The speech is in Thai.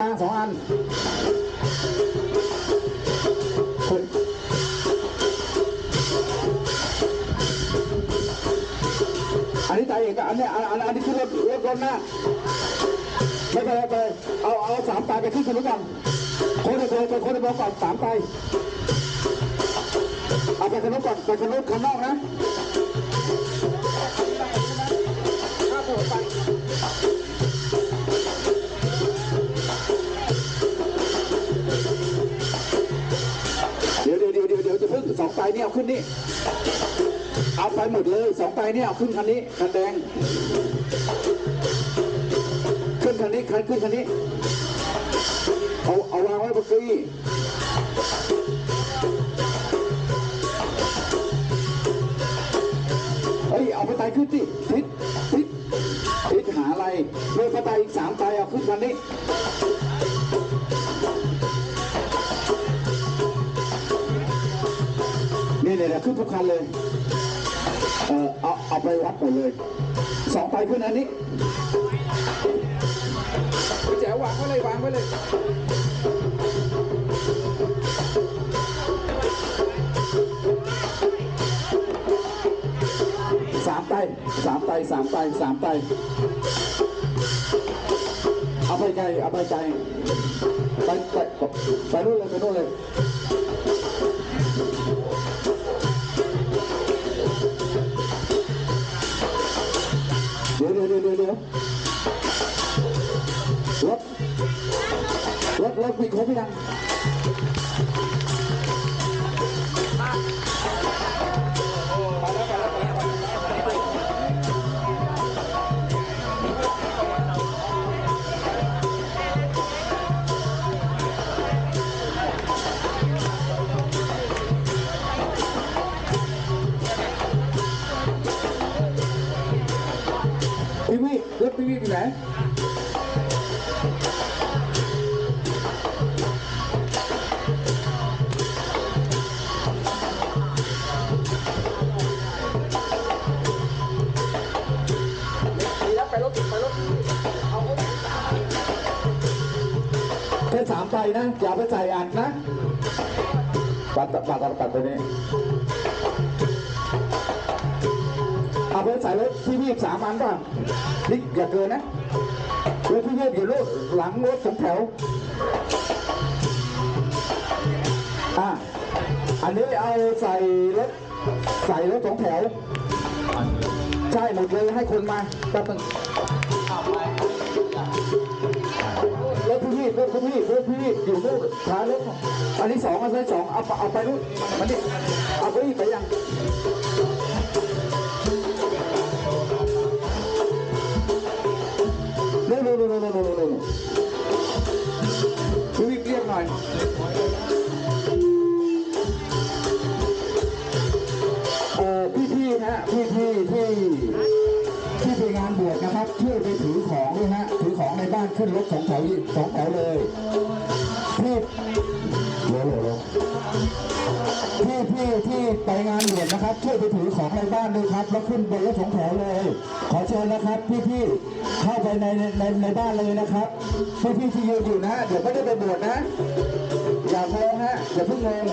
มาสองอันคนอันนี้ตายเอกอันนี้อันอันอันนี้ขึ้นรถรถรถหน้าไม่เป็นไรไปเอาเอาสามตายไปขึ้นคันนู้นก่อนโค้ดไปไปโค้ดไปก่อนสามตายเอาไปคันนู้นก่อนไปคันนู้นคันนอกนะ นี่เอาขึ้นนี่เอาไปหมดเลยสองตายนี่เอาขึ้นคันนี้คันแดง ขึ้นคันนี้คันขึ้นคันนี้เอาเอาวางไว้บนเก้าอี้เฮ้ยเอาไปไตขึ้นสิทิศทิศทิศหาอะไรเลือกไปไตอีกสามไตเอาขึ้นคันนี้ นี่เนี่ยเนี่ยขึ้นทุกคันเลย เออเอาเอาไปวัดหมดเลยสองไตขึ้นอันนี้แจ๋ววางไว้เลยวางไว้เลยสามไตสามไตสามไตสามไตเอาไปไกลเอาไปไกลไปไปไปนู่นเลยไปนู่นเลย รถรถรถมีครบหรือยัง พี่วิรถพี่วิอยู่ไหนดีแล้วไปรถไปรถเอารถแค่สามใบนะ อย่าไปใส่อัดนะ ปัดปัดปัดปัดตัวนี้ เอาไปใส่รถพี่วีบสามอันป่ะนี่อย่าเกินนะรถพี่วีบอยู่รถหลังรถสองแถวอะอันนี้เอาใส่รถใส่รถสองแถว ใช่หมดเลยให้คนมาแป๊บนึงรถพี่รถพี่รถพี่อยู่นู่นท้ายรถอันนี้สองอันนี้สองเอาไปเอาไปนู่นมันนี่เอาไปอีกไปยัง เออพี่พี่ๆนะพี่พี่ๆที่ที่ไปงานบวชนะครับช่วยไปถือของด้วยฮะถือของในบ้านขึ้นรถสองแถวสองแถวเลยที่เร็วเร็วที่ที่ที่ไปงานบวชนะครับ ช่วยไปถือของในบ้านด้วยครับ แล้วขึ้นบนรถสองแถวเลย ขอเชิญนะครับ พี่พี่เข้าไปในในในบ้านเลยนะครับพี่พี่ที่ยืนอยู่นะ เดี๋ยวไม่ได้ไปบวชนะ อย่างฮะอย่าเพิ่งงง